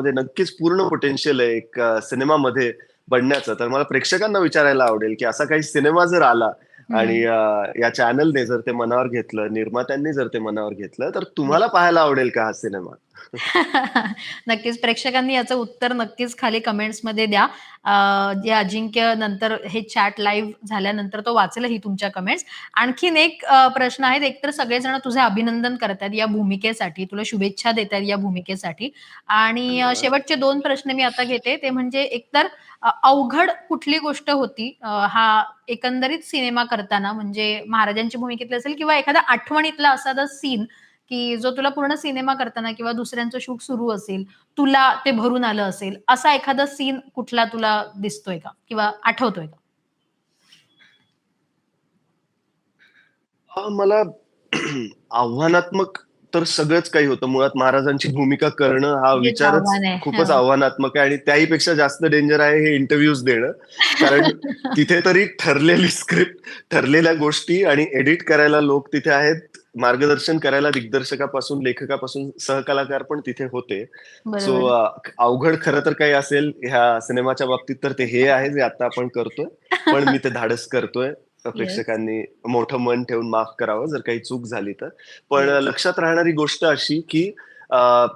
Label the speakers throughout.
Speaker 1: मध्ये नक्कीच पूर्ण पोटेन्शियल आहे एक सिनेमामध्ये बनण्याचं. तर मला प्रेक्षकांना विचारायला आवडेल, की असा काही सिनेमा जर आला आणि या चॅनलने जर ते मनावर घेतलं, निर्मात्यांनी जर ते मनावर घेतलं, तर तुम्हाला. पाहायला आवडेल का हा सिनेमा?
Speaker 2: नक्कीच प्रेक्षकांनी याचं उत्तर नक्कीच खाली कमेंट्समध्ये द्या. अ, जे अजिंक्य नंतर हे चॅट लाईव्ह झाल्यानंतर तो वाचेलही तुमच्या कमेंट्स. आणखीन एक प्रश्न आहे. एकतर सगळेजण तुझे अभिनंदन करतायत या भूमिकेसाठी. तुला शुभेच्छा देतायत या भूमिकेसाठी. आणि. शेवटचे 2 प्रश्न मी आता घेते. ते म्हणजे एकतर अवघड कुठली गोष्ट होती हा एकंदरीत सिनेमा करताना म्हणजे महाराजांची भूमिकेतली असेल किंवा एखादा आठवणीतला असादा सीन, की जो तुला पूर्ण सिनेमा करताना किंवा दुसऱ्यांचं शूट सुरू असेल, तुला ते भरून आलं असेल, असा एखादा सीन कुठला तुला दिसतोय का? किंवा आठवतोय का?
Speaker 1: मला आव्हानात्मक तर सगळंच काही होतं. मुळात महाराजांची भूमिका करणं हा विचारच. खूपच. आव्हानात्मक आहे आणि त्याही पेक्षा जास्त डेंजर आहे हे इंटरव्ह्यूज देणं. कारण तिथे तरी ठरलेली स्क्रिप्ट, ठरलेल्या गोष्टी आणि एडिट करायला लोक तिथे आहेत. मार्गदर्शन करायला दिग्दर्शकापासून, लेखकापासून सहकलाकार पण तिथे होते. सो अवघड खरं तर काही असेल ह्या सिनेमाच्या बाबतीत तर ते हे आहे जे आता आपण करतोय. पण मी ते धाडस करतोय. प्रेक्षकांनी मोठं मन ठेवून माफ करावं जर काही चूक झाली तर. पण. लक्षात राहणारी गोष्ट अशी, की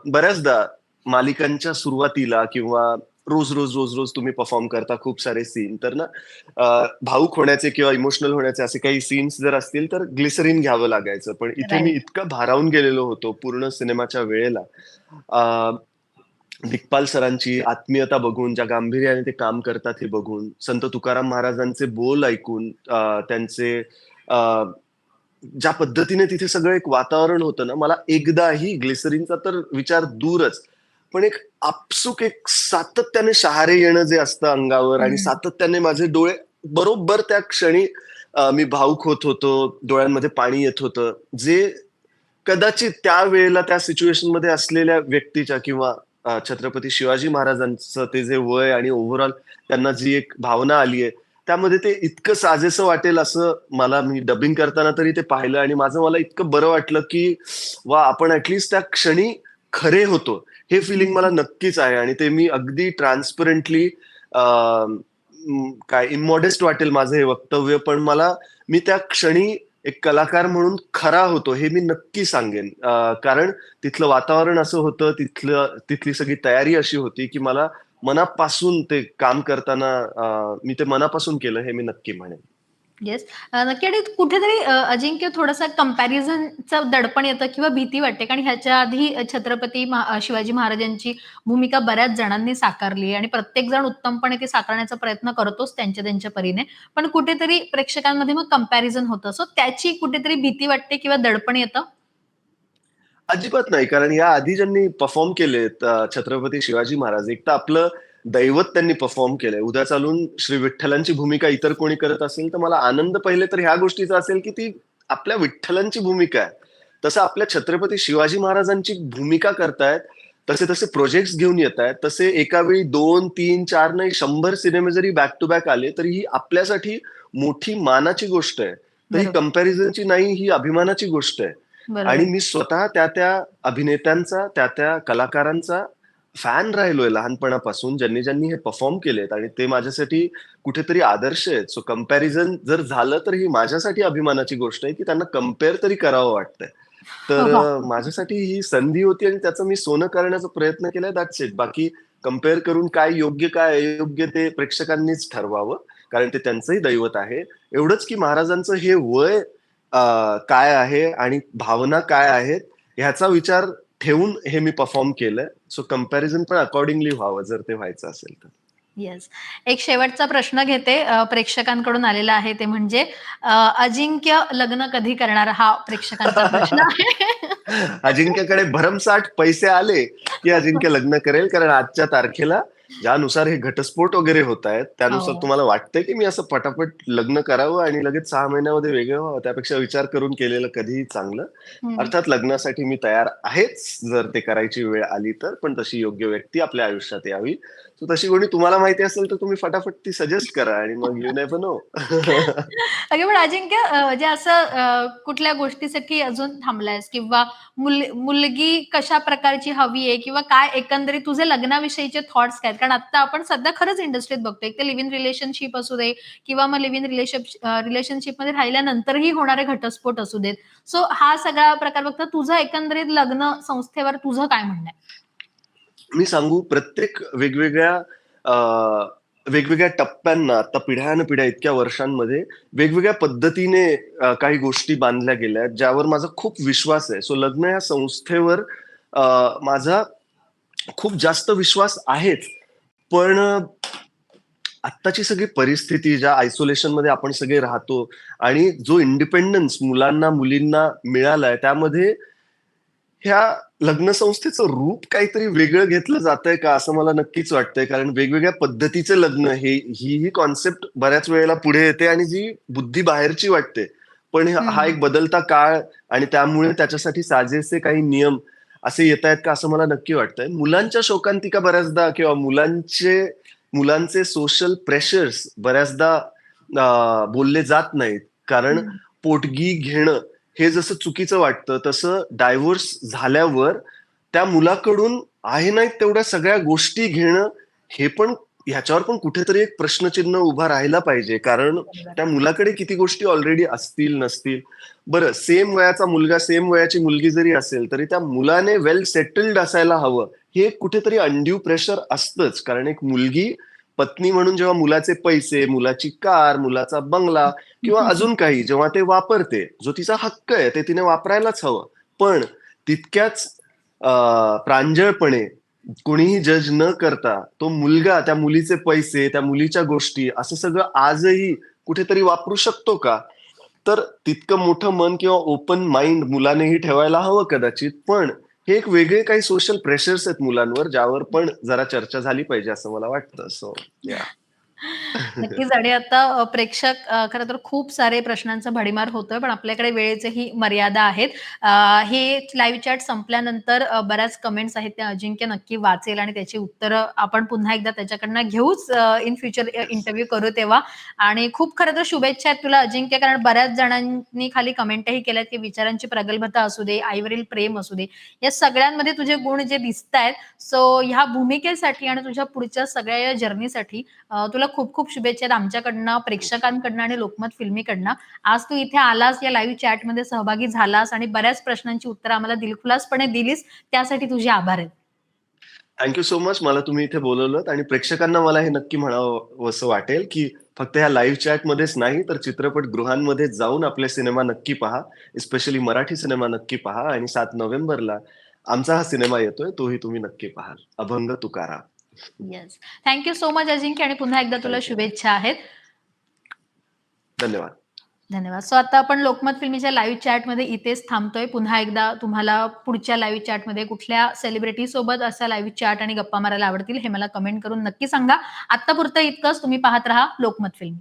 Speaker 1: बऱ्याचदा मालिकांच्या सुरुवातीला किंवा रोज-रोज, रोज-रोज तुम्ही परफॉर्म करता खूप सारे सीन तर ना अ, भावुक होण्याचे किंवा इमोशनल होण्याचे असे काही सीन्स जर असतील तर ग्लिसरीन घ्यावं लागायचं. पण इथे मी. इतका भारावून गेलेलो होतो पूर्ण सिनेमाच्या वेळेला. दिग्पाल सरांची आत्मीयता बघून, ज्या गांभीर्याने ते काम करतात हे बघून, संत तुकाराम महाराजांचे बोल ऐकून, त्यांचे ज्या पद्धतीने तिथे सगळं एक वातावरण होतं ना, मला एकदाही ग्लिसरीनचा तर विचार दूरच, पण एक आपसूक एक सातत्याने शहारे येणं जे असतं अंगावर आणि. सातत्याने माझे डोळे बरोबर त्या क्षणी मी भावुक होत होतो. डोळ्यांमध्ये पाणी येत होतं. जे कदाचित त्यावेळेला त्या सिच्युएशनमध्ये असलेल्या व्यक्तीच्या किंवा छत्रपती शिवाजी महाराजांचं ते जे वय आणि ओव्हरऑल त्यांना जी एक भावना आलीये, त्यामध्ये ते इतकं साजेसं वाटेल असं मला मी डबिंग करताना तरी ते पाहिलं आणि माझं मला इतकं बरं वाटलं, की वाह! आपण ॲट लीस्ट त्या क्षणी खरे होतो. हे फिलिंग मला नक्कीच आहे आणि ते मी अगदी ट्रान्सपरंटली काय इमॉडेस्ट वाटेल माझं हे वक्तव्य, पण मला मी त्या क्षणी एक कलाकार म्हणून खरा होतो हे मी नक्की सांगेन. कारण तिथलं वातावरण असं होतं, तिथलं तिथली सगळी तयारी अशी होती, की मला मनापासून ते काम करताना मी ते मनापासून केलं हे मी नक्की म्हणेन.
Speaker 2: येस. नक्की आणि कुठेतरी अजिंक्य थोडंसं कंपॅरिझनचं दडपण येतं किंवा भीती वाटते. कारण ह्याच्या आधी छत्रपती शिवाजी महाराजांची भूमिका बऱ्याच जणांनी साकारली आणि प्रत्येक जण उत्तमपणे ती साकारण्याचा प्रयत्न करतोच त्यांच्या त्यांच्या परीने. पण कुठेतरी प्रेक्षकांमध्ये मग कंपॅरिझन होतं. सो त्याची कुठेतरी भीती वाटते किंवा दडपण येतं?
Speaker 1: अजिबात नाही. कारण या आधी ज्यांनी परफॉर्म केलेत छत्रपती शिवाजी महाराज, एक तर आपलं दैवत त्यांनी परफॉर्म केलंय. उद्या चालून श्री विठ्ठलांची भूमिका इतर कोणी करत असेल, तर मला आनंद पहिले तर ह्या गोष्टीचा असेल, की ती आपल्या विठ्ठलांची भूमिका आहे. तसं आपल्या छत्रपती शिवाजी महाराजांची भूमिका करतायत, तसे-तसे प्रोजेक्ट्स घेऊन येतायत. तसे एका वेळी 2, 3, 4 नाही 100 सिनेमे जरी बॅक टू बॅक आले, तरी ही आपल्यासाठी मोठी मानाची गोष्ट आहे. तर ही
Speaker 2: बरोबर.
Speaker 1: कंपॅरिझनची नाही, ही अभिमानाची गोष्ट आहे. आणि. मी स्वतः त्या-त्या अभिनेत्यांचा, त्या-त्या कलाकारांचा फॅन राहिलोय लहानपणापासून, ज्यांनी-ज्यांनी हे परफॉर्म केलेत आणि ते माझ्यासाठी कुठेतरी आदर्श आहेत. सो कंपॅरिझन जर झालं, तर ही माझ्यासाठी अभिमानाची गोष्ट आहे, की त्यांना कंपेअर तरी करावं वाटतंय. तर
Speaker 2: वाह!
Speaker 1: अ, माझ्यासाठी ही संधी होती आणि त्याचं मी सोनं करण्याचा प्रयत्न केलाय दॅट्स इट. बाकी कंपेअर करून काय योग्य, काय अयोग्य ते प्रेक्षकांनीच ठरवावं. कारण ते त्यांचंही दैवत आहे. एवढंच की महाराजांचं हे वय काय आहे आणि भावना काय आहेत, ह्याचा विचार ठेवून हे मी परफॉर्म केलंय. सो कंपॅरिझन पण अकॉर्डिंगली व्हावं, जर ते व्हायचं असेल तर.
Speaker 2: येस. एक शेवटचा प्रश्न घेते प्रेक्षकांकडून आलेला आहे ते म्हणजे अजिंक्य लग्न कधी करणार? हा प्रेक्षकांचा प्रश्न आहे.
Speaker 1: अजिंक्यकडे भरमसाठ पैसे आले, की अजिंक्य लग्न करेल. कारण आजच्या तारखेला ज्यानुसार हे घटस्फोट वगैरे होत आहेत त्यानुसार
Speaker 2: हो.
Speaker 1: तुम्हाला वाटतंय की मी असं पटापट लग्न करावं आणि लगेच सहा महिन्यामध्ये वेगळं व्हावं त्यापेक्षा विचार करून केलेलं कधीही चांगलं. अर्थात लग्नासाठी मी तयार आहेच जर ते करायची वेळ आली तर पण तशी योग्य व्यक्ती आपल्या आयुष्यात यावी So तशी कोणी तुम्हाला माहिती असेल तर तुम्ही फटाफट ती सजेस्ट करा आणि मग यू नेव्हर नो
Speaker 2: अगे पण अजिंक्य म्हणजे असं कुठल्या गोष्टीसाठी अजून थांबलायस किंवा मुल मुलगी कशा प्रकारची हवी आहे किंवा काय एकंदरीत तुझे लग्नाविषयीचे थॉट्स काय? कारण आता आपण सध्या खरंच इंडस्ट्रीत बघतोय. एक ते लिव्ह इन रिलेशनशिप असू दे किंवा मग लिव्ह इन रिलेशनशिप रिलेशनशिपमध्ये राहिल्यानंतरही होणारे घटस्फोट असू देत. सो हा सगळा प्रकार बघता तुझं एकंदरीत लग्न संस्थेवर तुझं काय म्हणणं आहे?
Speaker 1: मी सांगू प्रत्येक वेगवेगळ्या वेगवेगळ्या टप्प्यांना आता पिढ्यानपिढ्या इतक्या वर्षांमध्ये वेगवेगळ्या पद्धतीने काही गोष्टी बांधल्या गेल्या आहेत ज्यावर माझा खूप विश्वास आहे. सो लग्न या संस्थेवर माझा खूप जास्त विश्वास आहेच. पण आत्ताची सगळी परिस्थिती ज्या आयसोलेशनमध्ये आपण सगळे राहतो आणि जो इंडिपेंडन्स मुलांना मुलींना मिळालाय त्यामध्ये ह्या लग्न संस्थेचं रूप काहीतरी वेगळं घेतलं जातंय का असं मला नक्कीच वाटतंय. कारण वेगवेगळ्या पद्धतीचे लग्न हे ही ही कॉन्सेप्ट बऱ्याच वेळेला पुढे येते आणि जी बुद्धी बाहेरची वाटते. पण हा एक बदलता काळ आणि त्यामुळे त्याच्यासाठी साजेसे काही नियम असे येत आहेत का असं मला नक्की वाटतंय मुलांच्या शोकांतिका बऱ्याचदा किंवा मुलांचे मुलांचे सोशल प्रेशर्स बऱ्याचदा बोलले जात नाहीत कारण. पोटगी घेणं हे जसं चुकीचं वाटतं तसं डायव्होर्स झाल्यावर त्या मुलाकडून आहे नाही तेवढ्या सगळ्या गोष्टी घेणं हे पण ह्याच्यावर पण कुठेतरी एक प्रश्नचिन्ह उभा राहिला पाहिजे. कारण त्या मुलाकडे किती गोष्टी ऑलरेडी असतील नसतील. बरं सेम वयाचा मुलगा सेम वयाची मुलगी जरी असेल तरी त्या मुलाने वेल सेटल्ड असायला हवं. हे कुठेतरी अनड्यू प्रेशर असतंच. कारण एक मुलगी पत्नी म्हणून जेव्हा मुलाचे पैसे मुलाची कार मुलाचा बंगला किंवा अजून काही जेव्हा ते वापरते जो तिचा हक्क आहे ते तिने वापरायलाच हवं. पण तितक्याच प्रांजळपणे कोणीही जज न करता तो मुलगा त्या मुलीचे पैसे त्या मुलीच्या गोष्टी असं सगळं आजही कुठेतरी वापरू शकतो का? तर तितकं मोठं मन किंवा ओपन माइंड मुलानेही ठेवायला हवं कदाचित. पण हे एक वेगळे काही सोशल प्रेशर्स आहेत मुलांवर ज्यावर पण जरा चर्चा झाली पाहिजे असं मला वाटतं. सो या
Speaker 2: नक्कीच. आणि आता प्रेक्षक खर खरं तर खूप सारे प्रश्नांचा भडीमार होतोय पण आपल्याकडे वेळेचेही मर्यादा आहेत. हे लाईव्ह चॅट संपल्यानंतर बऱ्याच कमेंट्स आहेत त्या अजिंक्य नक्की वाचेल आणि त्याची उत्तरं आपण पुन्हा एकदा त्याच्याकडनं घेऊच इन फ्युचर इंटरव्ह्यू करू तेव्हा. आणि खूप खरं तर शुभेच्छा आहेत तुला अजिंक्य कारण बऱ्याच जणांनी खाली कमेंटही केल्यात की विचारांची प्रगल्भता असू दे आईवरील प्रेम असू दे या सगळ्यांमध्ये तुझे गुण जे दिसत आहेत सो ह्या भूमिकेसाठी आणि तुझ्या पुढच्या सगळ्या या जर्नीसाठी तुला खूप खूप शुभेच्छा आहेत आमच्याकडनं प्रेक्षकांकडनं आणि लोकमत फिल्मीकडनं. आज तू इथे आलास या लाईव्ह चॅटमध्ये सहभागी झालास आणि बऱ्याच प्रश्नांची उत्तरं आम्हाला दिलखुलासपणे दिलीस त्यासाठी तुझे आभार आहेत.
Speaker 1: थँक्यू सो मच मला तुम्ही इथे बोलवलं आणि प्रेक्षकांना मला हे नक्की म्हणावं असं वाटेल की फक्त ह्या लाईव्ह चॅटमध्येच नाही तर चित्रपट गृहांमध्ये जाऊन आपले सिनेमा नक्की पहा स्पेशली मराठी सिनेमा नक्की पहा आणि सात नोव्हेंबरला आमचा हा सिनेमा येतोय तोही तुम्ही नक्की पाहाल. अभंग Tukaram
Speaker 2: yes thank you so much Ajinkya आणि पुन्हा एकदा तुला. शुभेच्छा आहेत.
Speaker 1: धन्यवाद.
Speaker 2: धन्यवाद. सो आता आपण लोकमत फिल्मीच्या लाईव्ह चॅटमध्ये इथेच थांबतोय. पुन्हा एकदा तुम्हाला पुढच्या लाईव्ह चॅटमध्ये कुठल्या सेलिब्रिटी सोबत असा लाईव्ह चॅट आणि गप्पा मारायला आवडतील हे मला कमेंट करून नक्की सांगा. आतापुरतं इतकंच तुम्ही पाहत राहा लोकमत फिल्म.